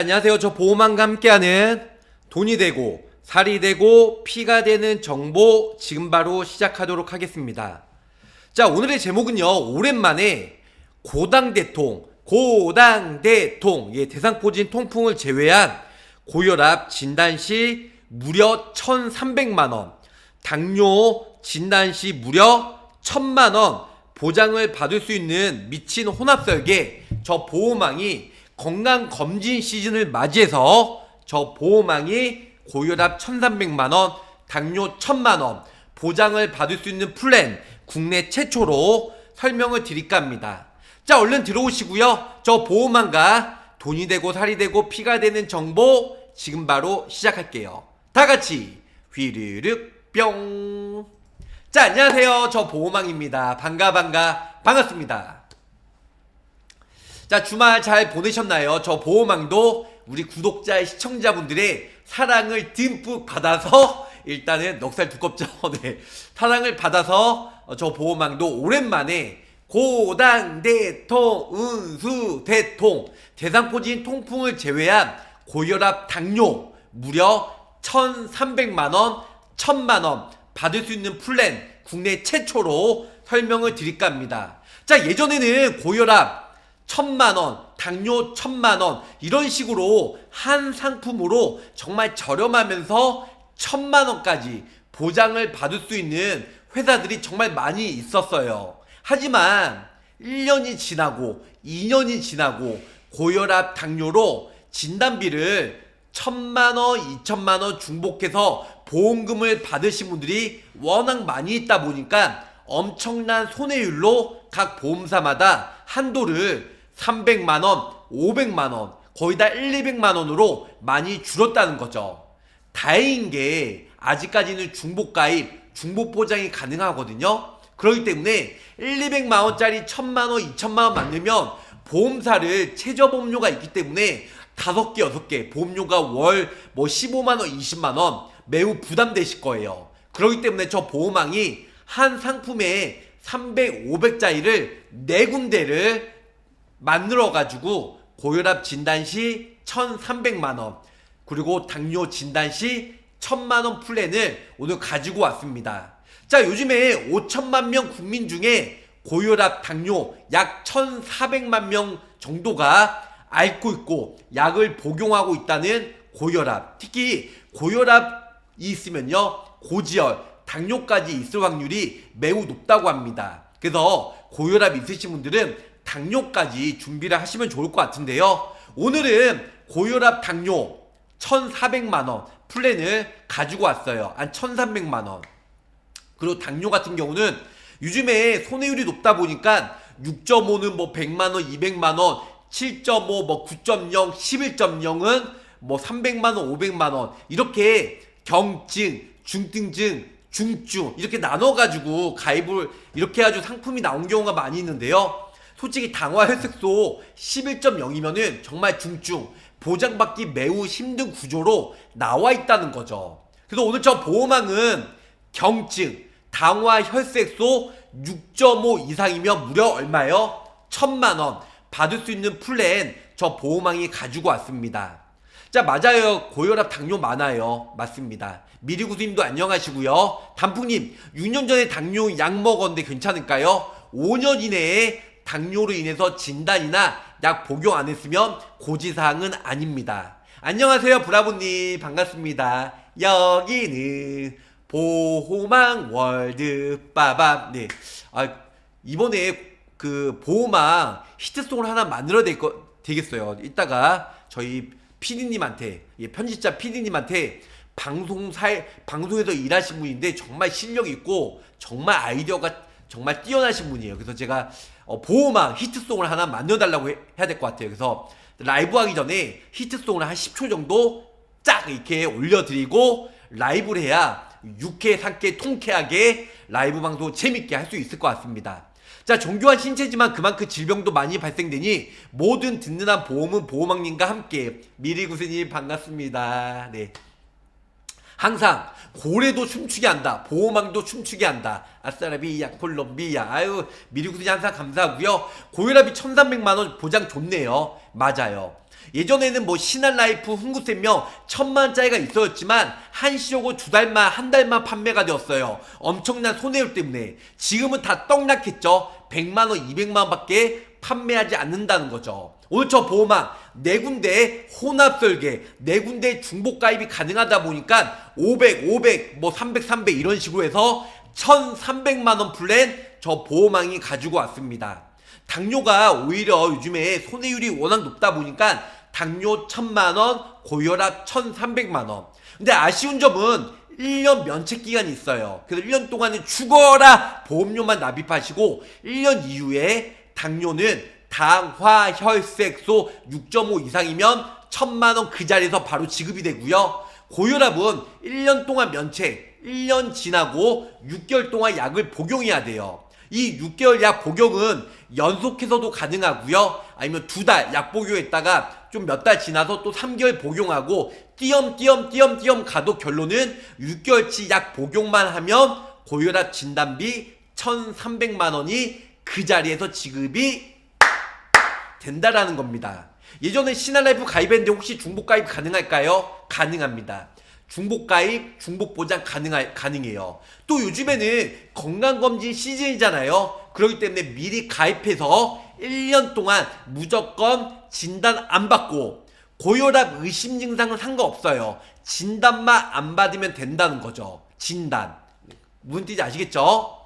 안녕하세요. 저 보험왕과 함께하는 돈이 되고 살이 되고 피가 되는 정보 지금 바로 시작하도록 하겠습니다. 자, 오늘의 제목은요. 오랜만에 고당대통, 고당대통, 예, 대상포진 통풍을 제외한 고혈압 진단 시 무려 1,300만 원, 당뇨 진단 시 무려 1,000만 원 보장을 받을 수 있는 미친 혼합설계 저 보호망이 건강 검진 시즌을 맞이해서 저 보호망이 고혈압 1,300만 원, 당뇨 1,000만 원 보장을 받을 수 있는 플랜 국내 최초로 설명을 드릴까 합니다. 자, 얼른 들어오시고요. 저 보호망과 돈이 되고 살이 되고 피가 되는 정보 지금 바로 시작할게요. 다 같이 휘르륵 뿅. 자, 안녕하세요. 저 보호망입니다. 반가 반가 반갑습니다. 자, 주말 잘 보내셨나요? 저 보호망도 우리 구독자 시청자분들의 사랑을 듬뿍 받아서 일단은 넉살 두껍죠. 네. 사랑을 받아서 어, 저 보호망도 오랜만에 고당 대통 은수 대통 대상포진 통풍을 제외한 고혈압 당뇨 무려 1,300만 원, 1,000만 원 받을 수 있는 플랜 국내 최초로 설명을 드릴까 합니다. 자, 예전에는 고혈압 천만 원, 당뇨 천만 원 이런 식으로 한 상품으로 정말 저렴하면서 천만 원까지 보장을 받을 수 있는 회사들이 정말 많이 있었어요. 하지만 1년이 지나고 2년이 지나고 고혈압 당뇨로 진단비를 천만 원, 이천만 원 중복해서 보험금을 받으신 분들이 워낙 많이 있다 보니까 엄청난 손해율로 각 보험사마다 한도를 300만 원, 500만 원, 거의 다 1, 200만 원으로 많이 줄었다는 거죠. 다행인 게 아직까지는 중복 가입, 중복 보장이 가능하거든요. 그렇기 때문에 1, 200만 원짜리 1000만 원, 2000만 원 만들면 보험사를 최저 보험료가 있기 때문에 다섯 개, 여섯 개 보험료가 월 뭐 15만 원, 20만 원 매우 부담되실 거예요. 그렇기 때문에 저 보험왕이 한 상품에 300, 500짜리를 네 군데를 만들어 가지고 고혈압 진단 시 1,300만 원 그리고 당뇨 진단 시 1,000만 원 플랜을 오늘 가지고 왔습니다. 자, 요즘에 5천만 명 국민 중에 고혈압 당뇨 약 1,400만 명 정도가 앓고 있고 약을 복용하고 있다는 고혈압. 특히 고혈압이 있으면요. 고지혈, 당뇨까지 있을 확률이 매우 높다고 합니다. 그래서 고혈압 있으신 분들은 당뇨까지 준비를 하시면 좋을 것 같은데요. 오늘은 고혈압 당뇨 1,400만 원 플랜을 가지고 왔어요. 한 1,300만 원. 그리고 당뇨 같은 경우는 요즘에 손해율이 높다 보니까 6.5는 뭐 100만 원, 200만 원, 7.5, 뭐 9.0, 11.0은 뭐 300만 원, 500만 원 이렇게 경증, 중증증, 중증 이렇게 나눠 가지고 가입을 이렇게 해가지고 상품이 나온 경우가 많이 있는데요. 솔직히 당화 혈색소 11.0이면은 정말 중증 보장받기 매우 힘든 구조로 나와 있다는 거죠. 그래서 오늘 저 보호망은 경증 당화 혈색소 6.5 이상이면 무려 얼마요? 천만 원 받을 수 있는 플랜 저 보호망이 가지고 왔습니다. 자 맞아요 고혈압 당뇨 많아요 맞습니다 미리구스님도 안녕하시고요 단풍님 6년 전에 당뇨 약 먹었는데 괜찮을까요? 5년 이내에 당뇨로 인해서 진단이나 약 복용 안 했으면 고지사항은 아닙니다. 안녕하세요 브라보님 반갑습니다. 여기는 보호망 월드 빠밤. 네. 아, 이번에 그 보호망 히트송을 하나 만들어야 될 거, 되겠어요. 이따가 저희 PD님한테 예, 편집자 PD님한테 방송사에 방송에서 일하신 분인데 정말 실력 있고 정말 아이디어가 정말 뛰어나신 분이에요. 그래서 제가 어, 보호막 히트송을 하나 만들어달라고 해, 해야 될 것 같아요. 그래서 라이브 하기 전에 히트송을 한 10초 정도 쫙 이렇게 올려드리고 라이브를 해야 유쾌, 상쾌, 통쾌하게 라이브 방송 재밌게 할 수 있을 것 같습니다. 자, 정교한 신체지만 그만큼 질병도 많이 발생되니 모든 든든한 보험은 보호망님과 함께 미리구세님 반갑습니다. 네. 항상 고래도 춤추게 한다. 보호망도 춤추게 한다. 아싸라비야 콜롬비아. 아유 미리구세님 항상 감사하고요. 고혈압이 1300만원 보장 좋네요. 맞아요. 예전에는 뭐 신한라이프, 흥국생명 천만짜리가 있었지만 한시적으로 두 달만 한 달만 판매가 되었어요. 엄청난 손해율 때문에 지금은 다 떡락했죠. 100만 원, 200만 원밖에 판매하지 않는다는 거죠. 오늘 저 보호망 네 군데 혼합 설계, 네 군데 중복 가입이 가능하다 보니까 500, 500, 뭐 300, 300 이런 식으로 해서 1,300만 원 플랜 저 보호망이 가지고 왔습니다. 당뇨가 오히려 요즘에 손해율이 워낙 높다 보니까 당뇨 1000만 원, 고혈압 1300만 원. 근데 아쉬운 점은 1년 면책 기간이 있어요. 그래서 1년 동안은 죽어라 보험료만 납입하시고 1년 이후에 당뇨는 당화 혈색소 6.5 이상이면 1000만 원 그 자리에서 바로 지급이 되고요. 고혈압은 1년 동안 면책, 1년 지나고 6개월 동안 약을 복용해야 돼요. 이 6개월 약 복용은 연속해서도 가능하고요. 아니면 두 달 약 복용했다가 좀 몇 달 지나서 또 3개월 복용하고 띄엄띄엄 띄엄띄엄 가도 결론은 6개월치 약 복용만 하면 고혈압 진단비 1,300만 원이 그 자리에서 지급이 된다라는 겁니다. 예전에 신한라이프 가입했는데 혹시 중복 가입 가능할까요? 가능합니다. 중복 가입, 중복 보장 가능하, 가능해요. 또 요즘에는 건강검진 시즌이잖아요. 그렇기 때문에 미리 가입해서 1년 동안 무조건 진단 안 받고 고혈압 의심 증상은 상관없어요. 진단만 안 받으면 된다는 거죠. 진단. 무슨 뜻인지 아시겠죠?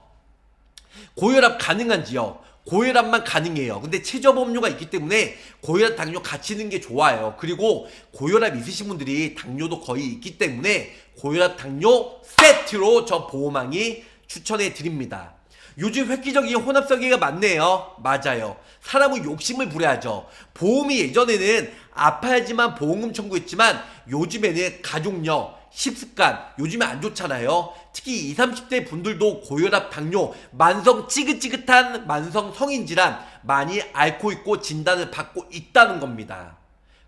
고혈압 가능한지요? 고혈압만 가능해요. 근데 최저보험료가 있기 때문에 고혈압, 당뇨 같이 있는 게 좋아요. 그리고 고혈압 있으신 분들이 당뇨도 거의 있기 때문에 고혈압, 당뇨 세트로 저 보호망이 추천해 드립니다. 요즘 획기적인 혼합 설계가 많네요. 맞아요. 사람은 욕심을 부려야죠. 보험이 예전에는 아파야지만 보험금 청구했지만 요즘에는 가족력, 식습관 요즘에 안 좋잖아요. 특히 20, 30대 분들도 고혈압, 당뇨, 만성 찌긋찌긋한 만성 성인 질환 많이 앓고 있고 진단을 받고 있다는 겁니다.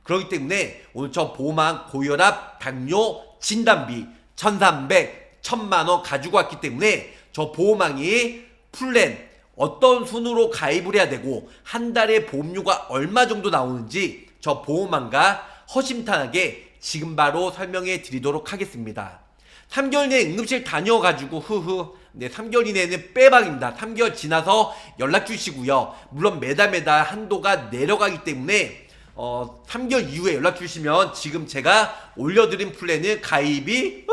그렇기 때문에 오늘 저 보험왕 고혈압, 당뇨 진단비 1,300, 1,000만 원 가지고 왔기 때문에 저 보험왕이 플랜 어떤 순으로 가입을 해야 되고 한 달에 보험료가 얼마 정도 나오는지 저 보험왕과 허심탄회하게 지금 바로 설명해 드리도록 하겠습니다. 3개월 내에 응급실 다녀가지고 흐흐 네 3개월 이내에는 빼박입니다. 3개월 지나서 연락 주시고요. 물론 매달 매달 한도가 내려가기 때문에 어 3개월 이후에 연락 주시면 지금 제가 올려드린 플랜은 가입이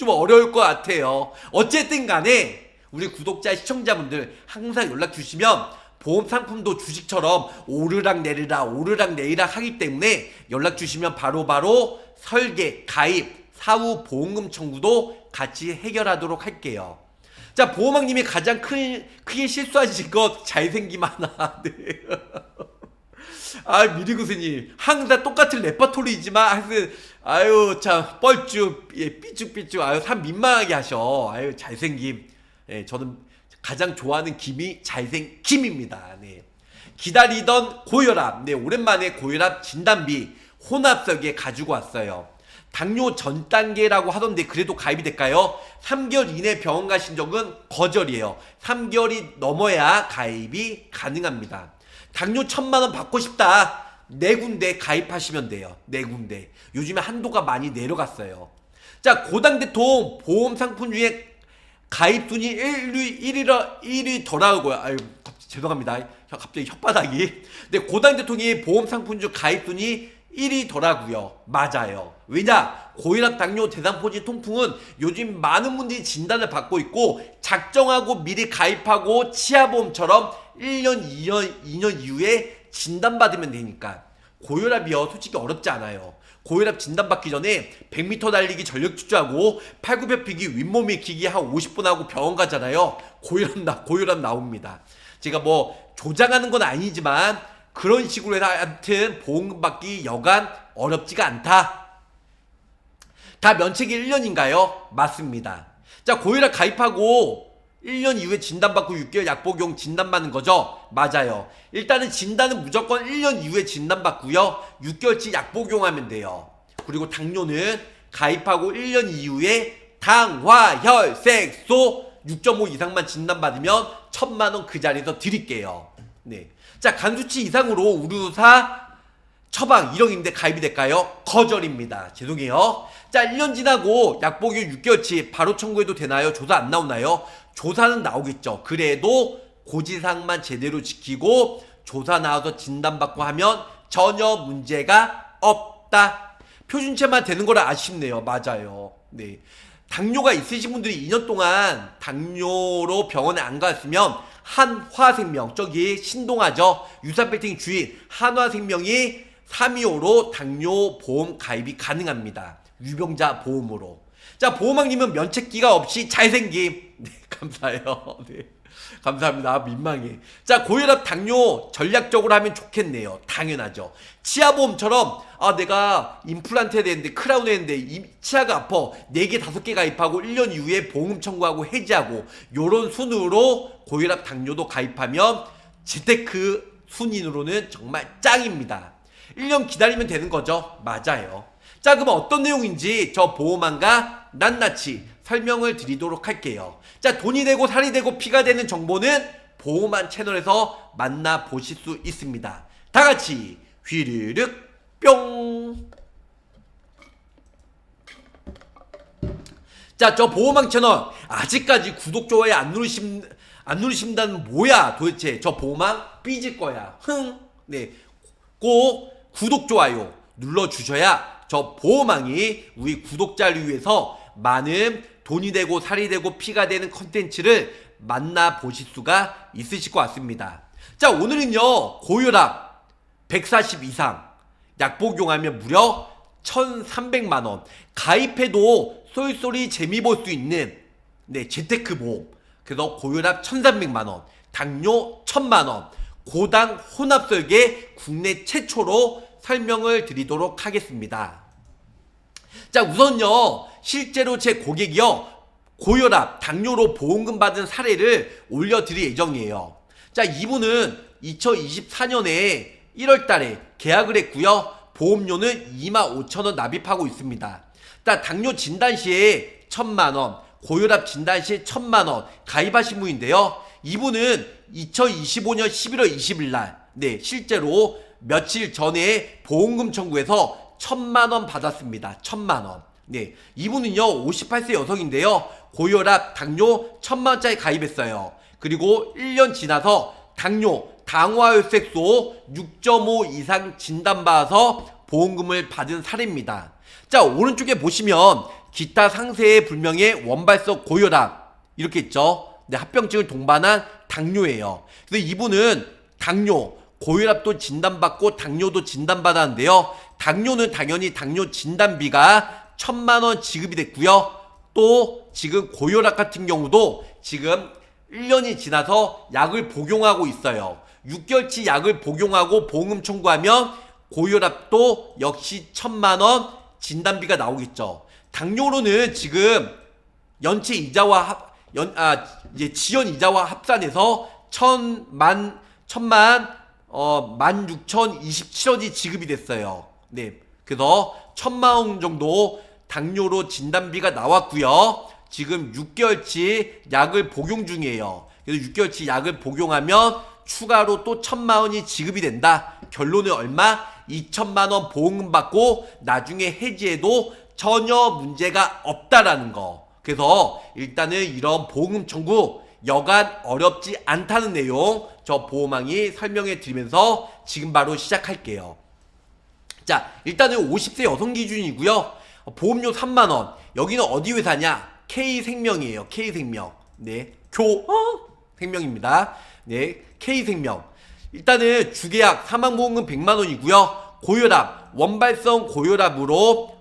좀 어려울 것 같아요. 어쨌든 간에 우리 구독자 시청자분들 항상 연락 주시면 보험 상품도 주식처럼 오르락 내리락 오르락 내리락 하기 때문에 연락 주시면 바로바로 설계, 가입, 사후 보험금 청구도 같이 해결하도록 할게요. 자, 보호망님이 가장 큰, 크게 실수하신 것 잘생김 하나. 네. 아, 미리 교수님. 항상 똑같은 레퍼토리지만, 하여튼, 아유, 참, 뻘쭘, 예, 삐쭉삐쭉, 아유, 참 민망하게 하셔. 아유, 잘생김. 예, 저는 가장 좋아하는 김이 잘생 김입니다. 네. 기다리던 고혈압. 네, 오랜만에 고혈압 진단비 혼합석에 가지고 왔어요. 당뇨 전 단계라고 하던데 그래도 가입이 될까요? 3개월 이내 병원 가신 적은 거절이에요. 3개월이 넘어야 가입이 가능합니다. 당뇨 천만 원 받고 싶다. 네 군데 가입하시면 돼요. 네 군데. 요즘에 한도가 많이 내려갔어요. 자, 고당 대통 보험 상품 중에 가입 순위 1위, 1위라, 1위 더 나오고요. 아유, 죄송합니다. 혀- 갑자기 혓바닥이. 근데 고당 대통령이 보험 상품 중 가입 순위 1위 더라고요. 맞아요. 왜냐? 고혈압, 당뇨, 대상포진, 통풍은 요즘 많은 분들이 진단을 받고 있고 작정하고 미리 가입하고 치아보험처럼 1년, 2년, 2년 이후에 진단받으면 되니까 고혈압이요. 솔직히 어렵지 않아요. 고혈압 진단받기 전에 100m 달리기 전력 질주하고 팔굽혀 펴기 윗몸 일으키기 한 50분 하고 병원 가잖아요. 고혈압 나 고혈압 나옵니다. 제가 뭐 조장하는 건 아니지만 그런 식으로 해서 하여튼 보험금 받기 여간 어렵지가 않다. 다 면책이 1년인가요? 맞습니다. 자, 고혈압 가입하고 1년 이후에 진단받고 6개월 약 복용 진단받는 거죠? 맞아요. 일단은 진단은 무조건 1년 이후에 진단받고요. 6개월치 약 복용하면 돼요. 그리고 당뇨는 가입하고 1년 이후에 당화혈색소 6.5 이상만 진단받으면 1000만 원 그 자리에서 드릴게요. 네. 자, 간수치 이상으로 의료사 처방 1억인데 가입이 될까요? 거절입니다. 죄송해요. 자, 1년 지나고 약복이 6개월치 바로 청구해도 되나요? 조사 안 나오나요? 조사는 나오겠죠. 그래도 고지사항만 제대로 지키고 조사 나와서 진단받고 하면 전혀 문제가 없다. 표준체만 되는 거라 아쉽네요. 맞아요. 네. 당뇨가 있으신 분들이 2년 동안 당뇨로 병원에 안 갔으면 한화생명 저기 신동하죠 유사벨팅 주인 한화생명이 325로 당뇨 보험 가입이 가능합니다. 유병자 보험으로. 자 보호망님은 면책기가 없이 잘생김. 네 감사해요. 네 감사합니다. 민망해. 자 고혈압 당뇨 전략적으로 하면 좋겠네요. 당연하죠. 치아보험처럼 아 내가 임플란트 해야 되는데 크라운 해야 되는데 이 치아가 아파. 4개 5개 가입하고 1년 이후에 보험 청구하고 해지하고 요런 순으로 고혈압 당뇨도 가입하면 재테크 순인으로는 정말 짱입니다 1년 기다리면 되는 거죠 맞아요 자 그럼 어떤 내용인지 저 보험안과 낱낱이 설명을 드리도록 할게요 자 돈이 되고 살이 되고 피가 되는 정보는 보험안 채널에서 만나보실 수 있습니다 다 같이 휘르륵 뿅 자, 저 보호망 채널 아직까지 구독 좋아요 안 누르심 안 누르신다는 뭐야? 도대체 저 보호망 삐질 거야. 흥. 네. 꼭 구독 좋아요 눌러 주셔야 저 보호망이 우리 구독자를 위해서 많은 돈이 되고 살이 되고 피가 되는 컨텐츠를 만나 보실 수가 있으실 것 같습니다. 자, 오늘은요. 고혈압 140 이상 약 복용하면 무려 1,300만 원. 가입해도 쏠쏠이 재미 볼 수 있는 네, 재테크 보험. 그래서 고혈압 1,300만 원, 당뇨 1,000만 원, 고당 혼합 설계 국내 최초로 설명을 드리도록 하겠습니다. 자, 우선요. 실제로 제 고객이요. 고혈압, 당뇨로 보험금 받은 사례를 올려드릴 예정이에요. 자, 이분은 2024년에 1월 달에 계약을 했고요. 보험료는 25,000원 납입하고 있습니다. 자, 당뇨 진단 시에 1,000만 원, 고혈압 진단 시에 1,000만 원 가입하신 분인데요. 이분은 2025년 11월 20일 날, 네, 실제로 며칠 전에 보험금 청구해서 1,000만원 받았습니다. 1,000만원. 네, 이분은요, 58세 여성인데요. 고혈압, 당뇨 1,000만원짜리 가입했어요. 그리고 1년 지나서 당뇨, 당화혈색소 6.5 이상 진단받아서 보험금을 받은 사례입니다. 자, 오른쪽에 보시면 기타 상세에 불명의 원발성 고혈압 이렇게 있죠. 네, 합병증을 동반한 당뇨예요. 그래서 이분은 당뇨, 고혈압도 진단받고 당뇨도 진단받았는데요. 당뇨는 당연히 당뇨 진단비가 천만 원 지급이 됐고요. 또 지금 고혈압 같은 경우도 지금 1년이 지나서 약을 복용하고 있어요. 6개월치 약을 복용하고 보험금 청구하면 고혈압도 역시 천만 원 진단비가 나오겠죠. 당뇨로는 지금 연체 이자와 합, 연, 아, 이제 지연 이자와 합산해서 천만, 천만, 어, 만 육천 이십칠 원이 지급이 됐어요. 네. 그래서 천만 원 정도 당뇨로 진단비가 나왔고요. 지금 6개월치 약을 복용 중이에요. 그래서 6개월치 약을 복용하면 추가로 또 천만 원이 지급이 된다. 결론은 얼마? 2천만 원 보험금 받고 나중에 해지해도 전혀 문제가 없다라는 거. 그래서 일단은 이런 보험금 청구 여간 어렵지 않다는 내용 저 보호망이 설명해 드리면서 지금 바로 시작할게요. 자, 일단은 50세 여성 기준이고요. 보험료 3만 원. 여기는 어디 회사냐? K생명이에요. K생명. 네. 교 어? 생명입니다. 네. K생명. 일단은 주계약 사망보험금 100만 원이고요. 고혈압, 원발성 고혈압으로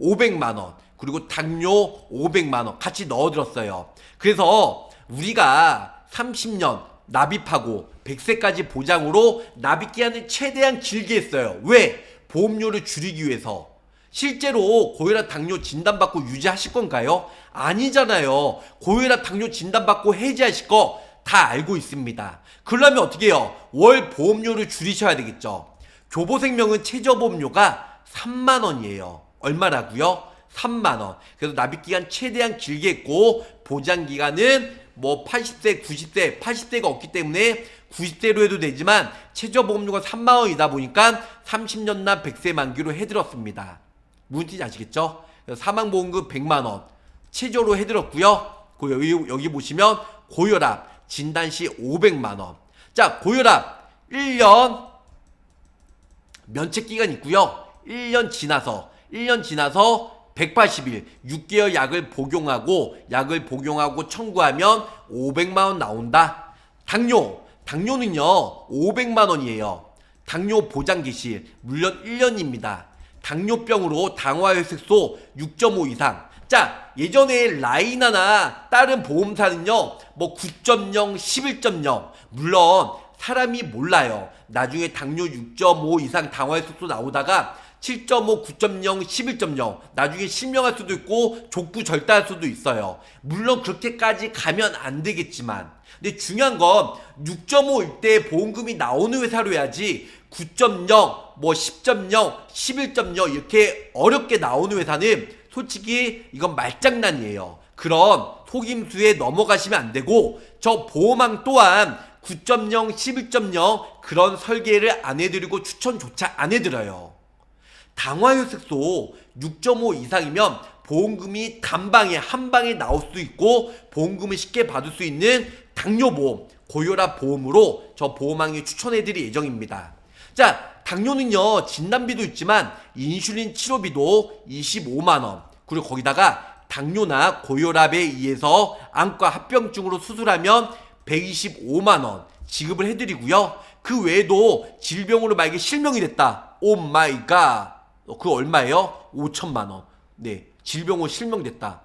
500만 원. 그리고 당뇨 500만 원 같이 넣어들었어요. 그래서 우리가 30년 납입하고 100세까지 보장으로 납입 기한을 최대한 길게 했어요. 왜? 보험료를 줄이기 위해서. 실제로 고혈압 당뇨 진단받고 유지하실 건가요? 아니잖아요. 고혈압 당뇨 진단받고 해지하실 거 다 알고 있습니다. 그러려면 어떻게 해요? 월 보험료를 줄이셔야 되겠죠. 교보생명은 최저보험료가 3만 원이에요. 얼마라고요? 3만 원. 그래서 납입 기간 최대한 길게 했고 보장 기간은 뭐 80세, 90세, 80세가 없기 때문에 90세로 해도 되지만 최저보험료가 3만 원이다 보니까 30년 납 100세 만기로 해드렸습니다. 뜻인지 아시겠죠? 사망보험금 100만 원 최저로 해드렸고요. 그 여기, 여기 보시면 고혈압 진단시 500만 원. 자 고혈압 1년 면책 기간 있고요. 1년 지나서 1년 지나서 180일 6개월 약을 복용하고 약을 복용하고 청구하면 500만 원 나온다. 당뇨 당뇨는요 500만 원이에요. 당뇨 보장 기시 물론 1년입니다. 당뇨병으로 당화혈색소 6.5 이상. 자 예전에 라이나나 다른 보험사는요 뭐 9.0, 11.0 물론 사람이 몰라요. 나중에 당뇨 6.5 이상 당화혈색소 나오다가 7.5, 9.0, 11.0 나중에 실명할 수도 있고 족부 절단할 수도 있어요. 물론 그렇게까지 가면 안 되겠지만 근데 중요한 건 6.5일 때 보험금이 나오는 회사로 해야지 9.0, 뭐 10.0, 11.0 이렇게 어렵게 나오는 회사는 솔직히 이건 말장난이에요. 그런 속임수에 넘어가시면 안 되고 저 보험왕 또한 9.0, 11.0 그런 설계를 안 해드리고 추천조차 안 해드려요. 당화혈색소 6.5 이상이면 보험금이 단방에 한 방에 나올 수도 있고 보험금을 쉽게 받을 수 있는 당뇨보험, 고혈압 보험으로 저 보험왕이 추천해드릴 예정입니다. 자, 당뇨는요 진단비도 있지만 인슐린 치료비도 25만 원 그리고 거기다가 당뇨나 고혈압에 의해서 안과 합병증으로 수술하면 125만 원 지급을 해드리고요. 그 외에도 질병으로 만약에 실명이 됐다. 오 마이 갓. 그 얼마예요? 5천만 원. 네. 질병으로 실명됐다.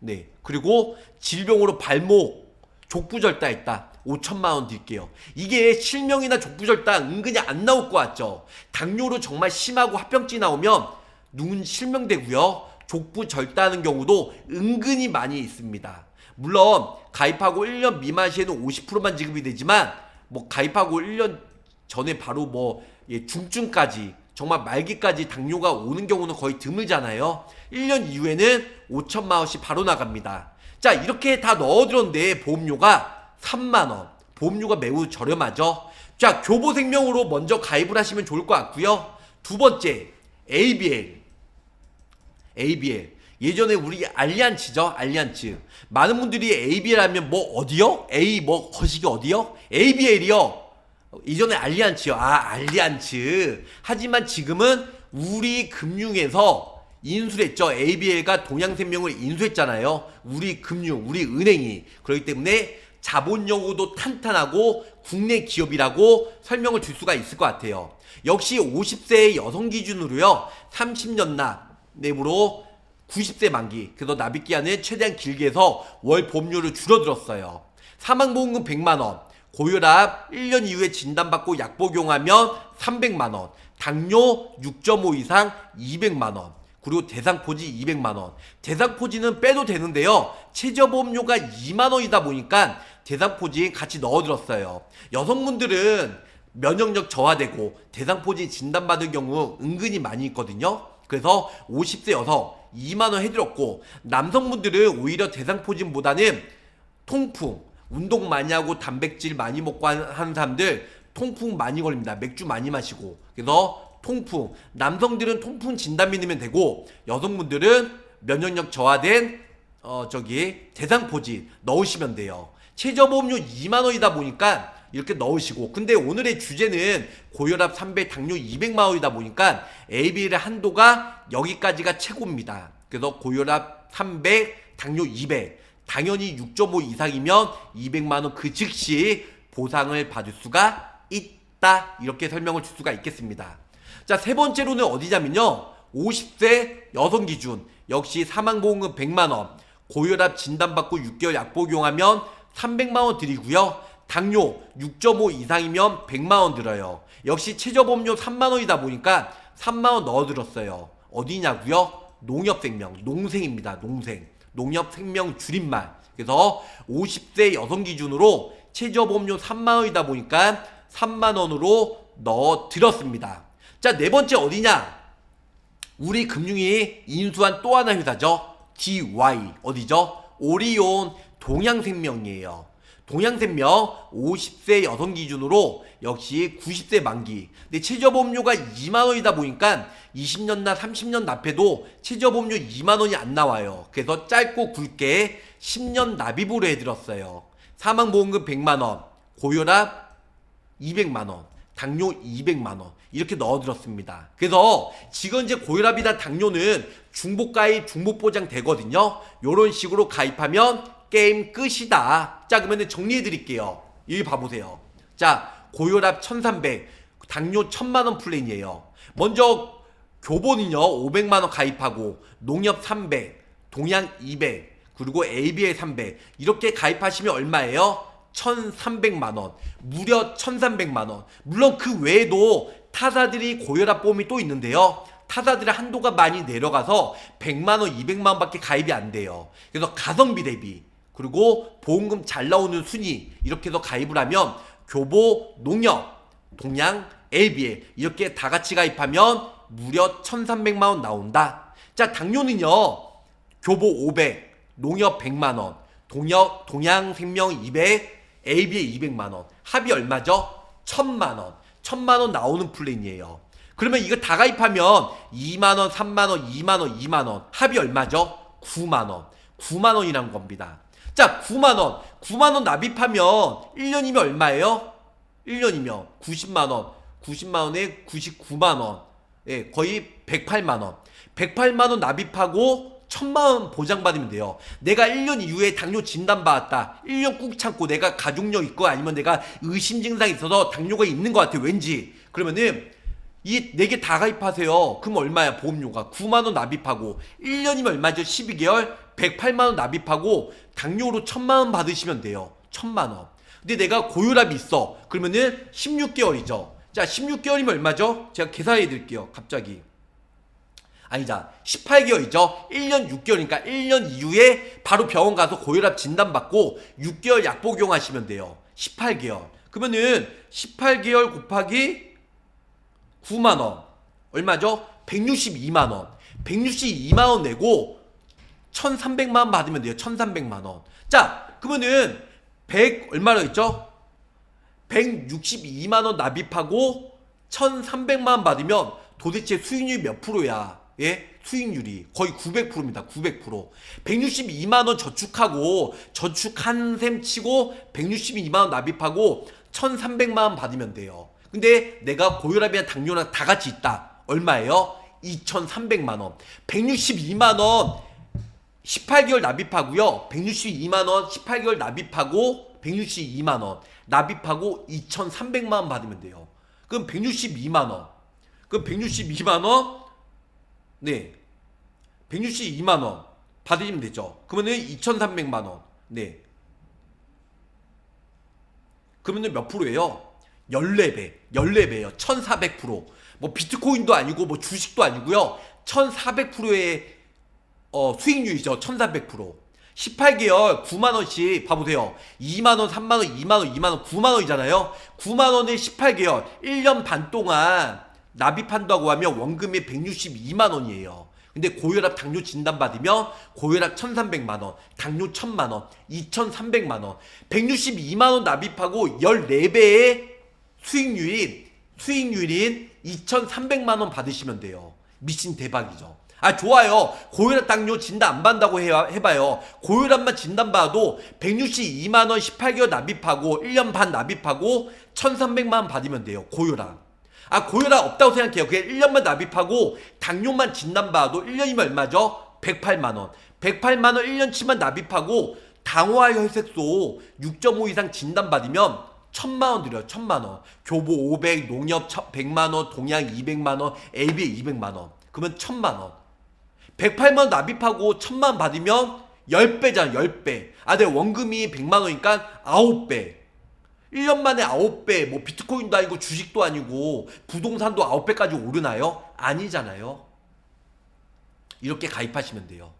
네. 그리고 질병으로 발목 족부절다했다. 5천만 원 드릴게요. 이게 실명이나 족부절다 은근히 안 나올 것 같죠? 당뇨로 정말 심하고 합병증이 나오면 눈 실명되고요. 족부 절다하는 경우도 은근히 많이 있습니다. 물론 가입하고 1년 미만 시에는 50%만 지급이 되지만 뭐 가입하고 1년 전에 바로 뭐 예, 중증까지 정말 말기까지 당뇨가 오는 경우는 거의 드물잖아요. 1년 이후에는 5천만 원씩 바로 나갑니다. 자 이렇게 다 넣어들었는데 보험료가 3만 원. 보험료가 매우 저렴하죠. 자 교보생명으로 먼저 가입을 하시면 좋을 것 같고요. 두 번째 ABL ABL 예전에 우리 알리안츠죠 알리안츠 많은 분들이 ABL 하면 뭐 어디요? A 뭐 거시기 어디요? ABL이요 이전에 알리안츠요 아 알리안츠 하지만 지금은 우리 금융에서 인수했죠. ABL과 동양생명을 인수했잖아요. 우리 금융 우리 은행이. 그렇기 때문에 자본 여고도 탄탄하고 국내 기업이라고 설명을 줄 수가 있을 것 같아요. 역시 50세의 여성 기준으로요. 30년 납 내부로 90세 만기. 그래서 납입 기한을 최대한 길게 해서 월 보험료를 줄어들었어요. 사망보험금 100만 원, 고혈압 1년 이후에 진단받고 약 복용하면 300만 원, 당뇨 6.5 이상 200만 원, 그리고 대상포지 200만 원. 대상포지는 빼도 되는데요. 최저보험료가 2만 원이다 보니까 대상포지 같이 넣어들었어요. 여성분들은 면역력 저하되고 대상포지 진단받을 경우 은근히 많이 있거든요. 그래서 50세 여성 2만원 해드렸고 남성분들은 오히려 대상포진보다는 통풍 운동 많이 하고 단백질 많이 먹고 한- 하는 사람들 통풍 많이 걸립니다. 맥주 많이 마시고. 그래서 통풍. 남성들은 통풍 진단비 넣으면 되고 여성분들은 면역력 저하된 어 저기 대상포진 넣으시면 돼요. 최저보험료 2만 원이다 보니까 이렇게 넣으시고. 근데 오늘의 주제는 고혈압 300 당뇨 200만 원이다 보니까 AB의 한도가 여기까지가 최고입니다. 그래서 고혈압 300 당뇨 200 당연히 6.5 이상이면 200만 원 그 즉시 보상을 받을 수가 있다. 이렇게 설명을 줄 수가 있겠습니다. 자, 세 번째로는 어디냐면요. 50세 여성 기준 역시 사망보험금 100만 원 고혈압 진단받고 6개월 약 복용하면 300만 원 드리고요. 당뇨 6.5 이상이면 100만 원 들어요. 역시 최저보험료 3만 원이다 보니까 3만 원 넣어들었어요. 어디냐고요? 농협생명, 농생입니다. 농생. 농협 생명 줄임말. 그래서 50세 여성 기준으로 최저보험료 3만 원이다 보니까 3만 원으로 넣어드렸습니다. 자, 네 번째 어디냐? 우리 금융이 인수한 또 하나 회사죠. DY 어디죠? 오리온 동양생명이에요. 동양생명 50세 여성 기준으로 역시 90세 만기. 근데 최저보험료가 2만 원이다 보니까 20년나 30년 납해도 최저 보험료 2만 원이 안 나와요. 그래서 짧고 굵게 10년 납입으로 해드렸어요. 사망보험금 100만 원, 고혈압 200만 원, 당뇨 200만 원 이렇게 넣어들었습니다. 그래서 지금 이제 고혈압이나 당뇨는 중복 가입, 중복 보장 되거든요. 요런 식으로 가입하면 게임 끝이다. 자 그러면 정리해 드릴게요. 여기 봐보세요. 자 고혈압 1300, 당뇨 1000만 원 플랜이에요. 먼저 교보는요 500만 원 가입하고 농협 300, 동양 200, 그리고 ABA 300 이렇게 가입하시면 얼마예요? 1,300만 원. 무려 1,300만 원. 물론 그 외에도 타사들이 고혈압 보험이 또 있는데요. 타사들의 한도가 많이 내려가서 100만 원, 200만 원 밖에 가입이 안 돼요. 그래서 가성비 대비 그리고 보험금 잘 나오는 순위 이렇게 해서 가입을 하면 교보, 농협, 동양, ABA 이렇게 다 같이 가입하면 무려 1,300만 원 나온다. 자, 당뇨는요. 교보 500, 농협 100만 원, 동협 동양생명 200, AB에 200만 원. 합이 얼마죠? 1000만 원. 1000만 원 나오는 플랜이에요. 그러면 이거 다 가입하면 2만 원, 3만 원, 2만 원, 2만 원. 합이 얼마죠? 9만 원. 9만 원이란 겁니다. 자, 9만 원. 9만 원 납입하면 1년이면 얼마예요? 1년이면 90만 원. 90만 원에 99만 원. 예, 거의 108만 원. 108만 원 납입하고 천만 원 보장받으면 돼요. 내가 1년 이후에 당뇨 진단 받았다. 1년 꾹 참고 내가 가족력 있고 아니면 내가 의심 증상이 있어서 당뇨가 있는 것 같아. 왠지. 그러면은 이 네 개 다 가입하세요. 그럼 얼마야 보험료가? 9만 원 납입하고 1년이면 얼마죠? 12개월 108만 원 납입하고 당뇨로 천만 원 받으시면 돼요. 천만 원. 근데 내가 고혈압이 있어. 그러면은 16개월이죠. 자, 16개월이면 얼마죠? 제가 계산해 드릴게요. 갑자기. 아니다. 18개월이죠. 1년 6개월이니까 1년 이후에 바로 병원 가서 고혈압 진단받고 6개월 약 복용하시면 돼요. 18개월. 그러면은 18개월 곱하기 9만 원. 얼마죠? 162만 원. 162만 원 내고 1,300만 원 받으면 돼요. 1,300만 원. 자, 그러면은 100 얼마로 했죠? 162만 원 납입하고 1,300만 원 받으면 도대체 수익률이 몇 프로야? 예? 수익률이 거의 900%입니다. 900%. 162만 원 저축하고 저축 한 셈 치고 162만 원 납입하고 1,300만 원 받으면 돼요. 근데 내가 고혈압이나 당뇨랑 다 같이 있다. 얼마예요? 2,300만 원. 162만 원 18개월 납입하고요. 162만 원 18개월 납입하고 162만 원 납입하고 2,300만 원 받으면 돼요. 그럼 162만 원. 그럼 162만 원 네. 162만 원 받으시면 되죠. 그러면은 2,300만 원. 네. 그러면은 몇 프로예요? 14배. 14배예요. 1,400%. 뭐 비트코인도 아니고 뭐 주식도 아니고요. 1,400%의 어, 수익률이죠. 1,400%. 18개월 9만 원씩 봐보세요. 2만 원, 3만 원, 2만 원, 2만 원, 9만 원이잖아요. 9만 원에 18개월 1년 반 동안 납입한다고 하면 원금이 162만 원이에요. 근데 고혈압 당뇨 진단 받으면 고혈압 1,300만 원, 당뇨 1,000만 원, 2,300만 원, 162만 원 납입하고 14배의 수익률인 수익률인 2,300만 원 받으시면 돼요. 미친 대박이죠. 아 좋아요. 고혈압 당뇨 진단 안 받는다고 해, 해봐요. 고혈압만 진단 봐도 162만 원 18개월 납입하고 1년 반 납입하고 1,300만 원 받으면 돼요. 고혈압. 아 고혈압 없다고 생각해요. 그냥 1년만 납입하고 당뇨만 진단받아도 1년이면 얼마죠? 108만 원. 108만 원 1년치만 납입하고 당화 혈색소 6.5 이상 진단 받으면 1000만 원 드려요. 1000만 원. 교보 500, 농협 100만 원, 동양 200만 원, AB 200만 원. 그러면 1000만 원. 108만 원 납입하고 1000만 원 받으면 10배잖아. 10배. 아, 내 원금이 100만 원이니까 9배. 1년 만에 9배, 뭐 비트코인도 아니고 주식도 아니고 부동산도 9배까지 오르나요? 아니잖아요. 이렇게 가입하시면 돼요.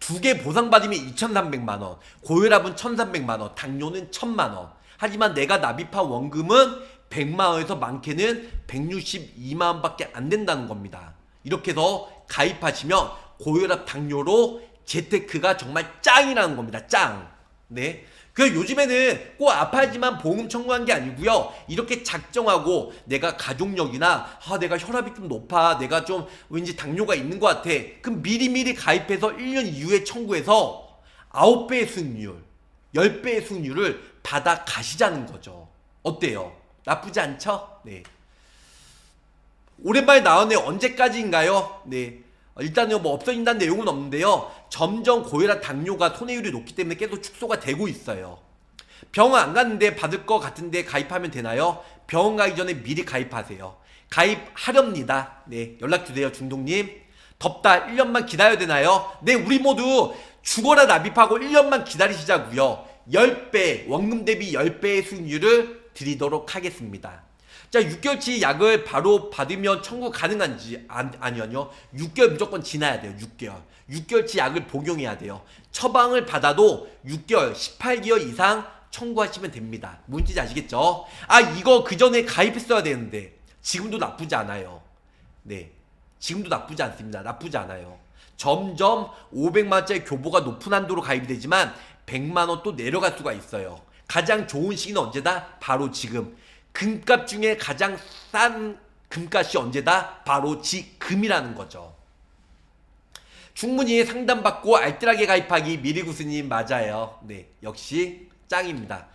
두 개 보상받으면 2,300만 원, 고혈압은 1,300만 원, 당뇨는 1,000만 원. 하지만 내가 납입한 원금은 100만 원에서 많게는 162만 원밖에 안 된다는 겁니다. 이렇게 해서 가입하시면 고혈압 당뇨로 재테크가 정말 짱이라는 겁니다. 짱. 네. 그 요즘에는 꼭 아파야지만 보험 청구한 게 아니고요. 이렇게 작정하고 내가 가족력이나 아 내가 혈압이 좀 높아. 내가 좀 왠지 당뇨가 있는 것 같아. 그럼 미리미리 가입해서 1년 이후에 청구해서 9배의 수익률, 10배의 수익률을 받아 가시자는 거죠. 어때요? 나쁘지 않죠? 네. 오랜만에 나왔네 언제까지인가요? 네. 어, 일단은 뭐 없어진다는 내용은 없는데요. 점점 고혈압 당뇨가 손해율이 높기 때문에 계속 축소가 되고 있어요. 병원 안 갔는데 받을 것 같은데 가입하면 되나요? 병원 가기 전에 미리 가입하세요. 가입하렵니다. 네, 연락 주세요, 중동님. 덥다, 1년만 기다려야 되나요? 네, 우리 모두 죽어라 납입하고 1년만 기다리시자고요. 10배, 원금 대비 10배의 수익률을 드리도록 하겠습니다. 자, 6개월치 약을 바로 받으면 청구 가능한지 안, 아니요. 6개월 무조건 지나야 돼요. 6개월. 6개월치 약을 복용해야 돼요. 처방을 받아도 6개월, 18개월 이상 청구하시면 됩니다. 뭔지 아시겠죠? 아, 이거 그 전에 가입했어야 되는데 지금도 나쁘지 않아요. 네. 지금도 나쁘지 않습니다. 나쁘지 않아요. 점점 500만원짜리 교보가 높은 한도로 가입이 되지만 100만원 또 내려갈 수가 있어요. 가장 좋은 시기는 언제다? 바로 지금. 금값 중에 가장 싼 금값이 언제다? 바로 지금이라는 거죠. 충분히 상담받고 알뜰하게 가입하기 미리구스님 맞아요. 네, 역시 짱입니다.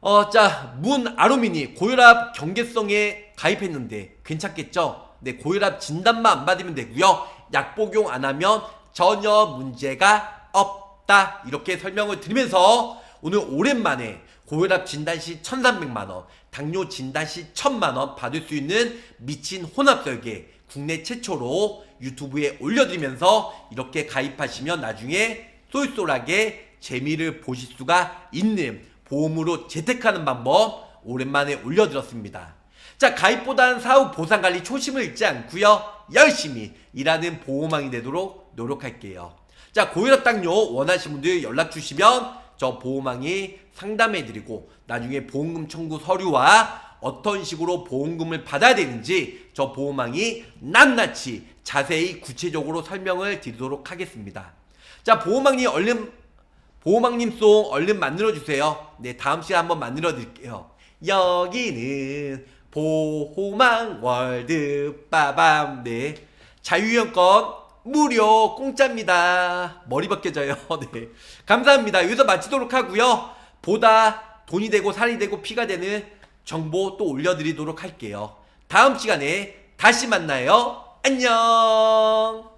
어, 자, 문 아루미니 고혈압 경계성에 가입했는데 괜찮겠죠? 네, 고혈압 진단만 안 받으면 되고요. 약 복용 안 하면 전혀 문제가 없다. 이렇게 설명을 드리면서 오늘 오랜만에 고혈압 진단 시 1,300만 원, 당뇨 진단 시 1,000만 원 받을 수 있는 미친 혼합 설계 국내 최초로 유튜브에 올려드리면서 이렇게 가입하시면 나중에 쏠쏠하게 재미를 보실 수가 있는 보험으로 재택하는 방법 오랜만에 올려드렸습니다. 자, 가입보단 사후 보상 관리 초심을 잃지 않고요. 열심히 일하는 보호망이 되도록 노력할게요. 자, 고혈압 당뇨 원하시는 분들 연락 주시면 저 보호망이 상담해드리고 나중에 보험금 청구 서류와 어떤 식으로 보험금을 받아야 되는지 저 보호망이 낱낱이 자세히 구체적으로 설명을 드리도록 하겠습니다. 자, 보호망님 얼른 보호망님 송 얼른 만들어 주세요. 네, 다음 시간에 한번 만들어 드릴게요. 여기는 보호망 월드 빠밤 네 자유이용권 무료 공짜입니다. 머리 벗겨져요. 네 감사합니다. 여기서 마치도록 하고요. 보다 돈이 되고 살이 되고 피가 되는 정보 또 올려드리도록 할게요. 다음 시간에 다시 만나요. 안녕.